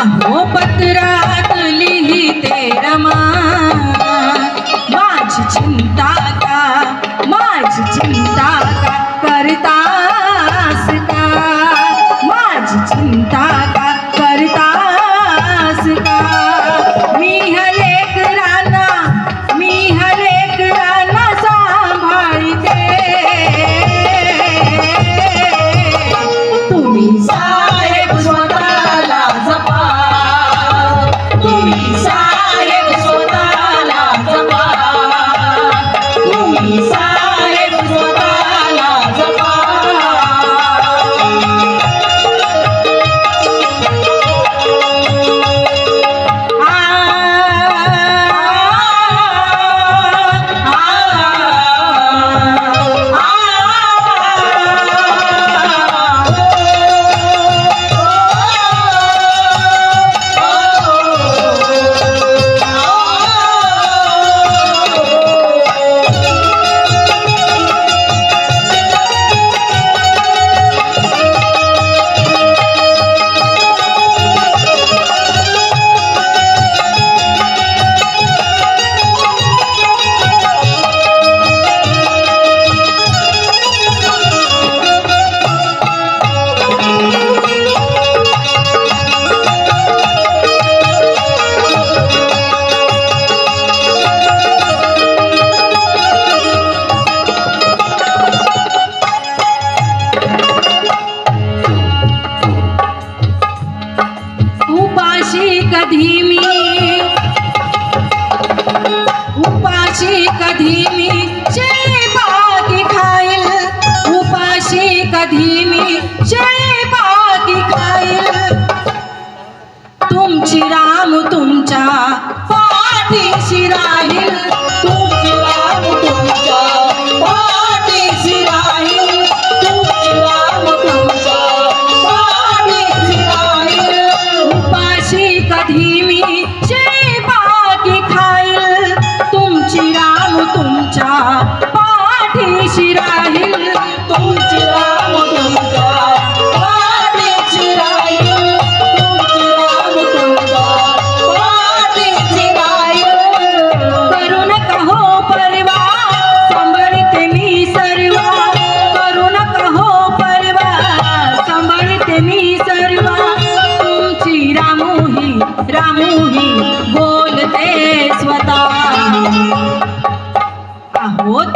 Ah,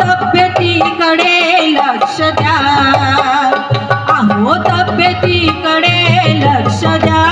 तब्येतीकडे लक्ष द्या. आहो तब्येतीकडे लक्ष द्या.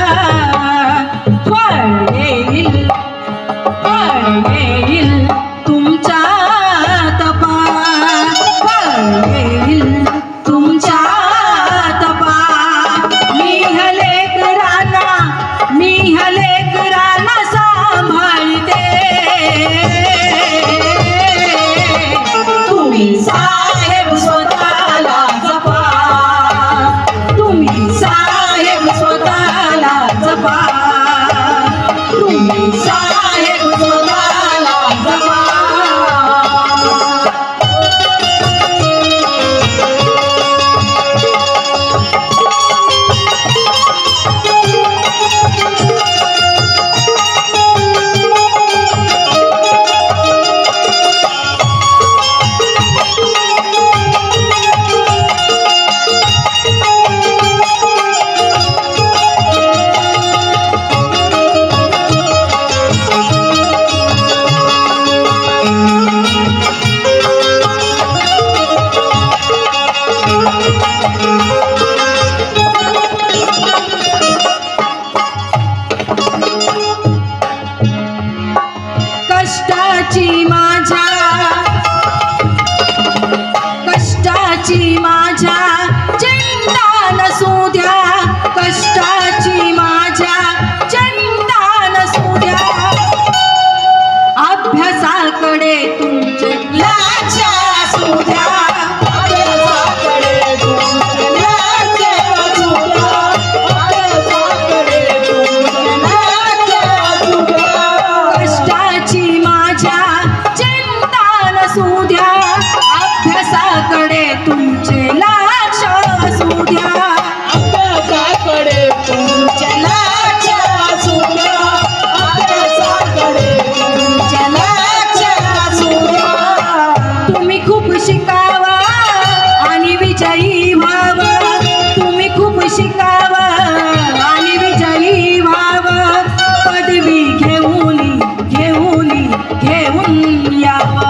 আমার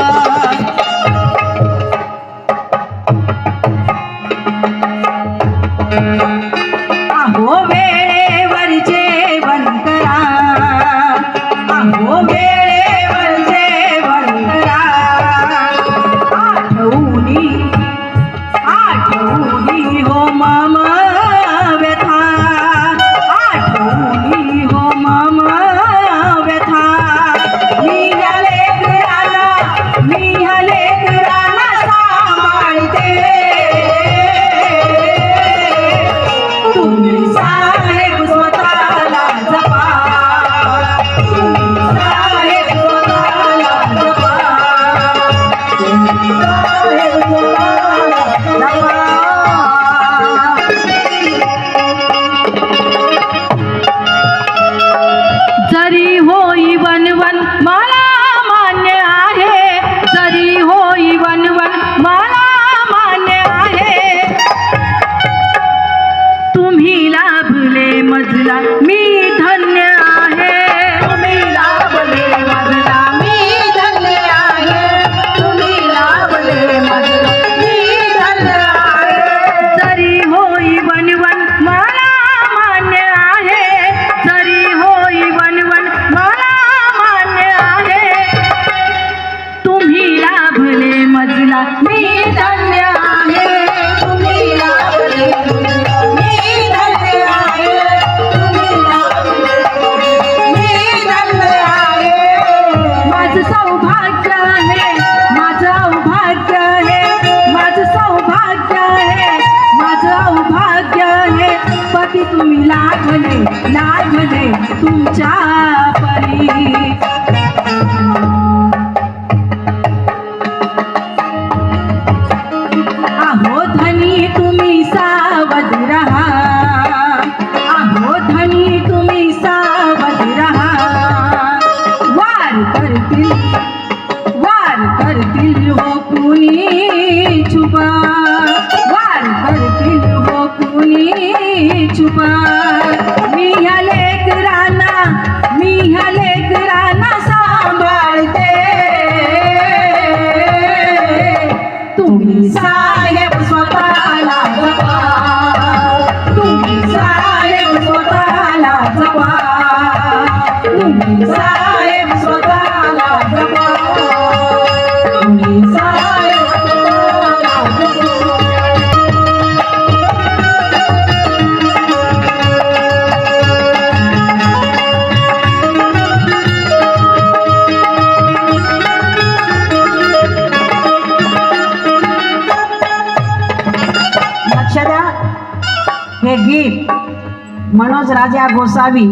राजा गोसावी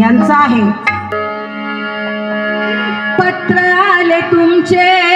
यांचा आहे. पत्र आले तुमचे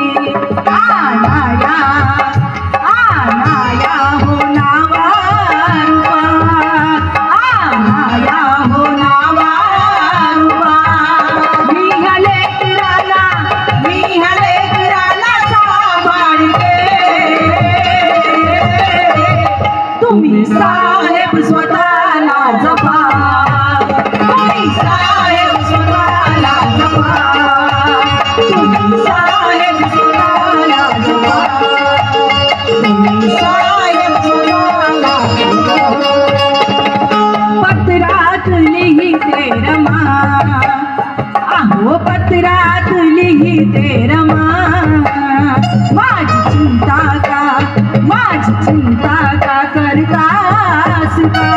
माझी चिंता का करतास का?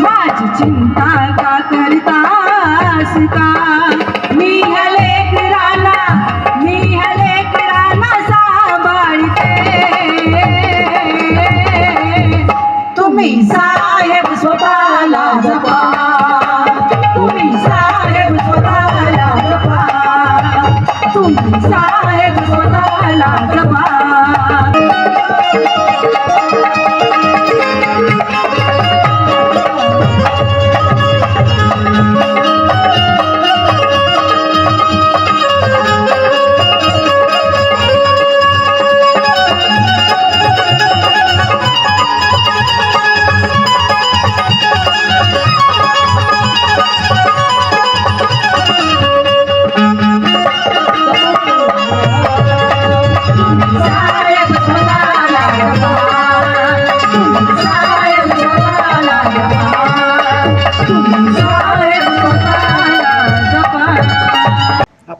माझी चिंता का करतास का?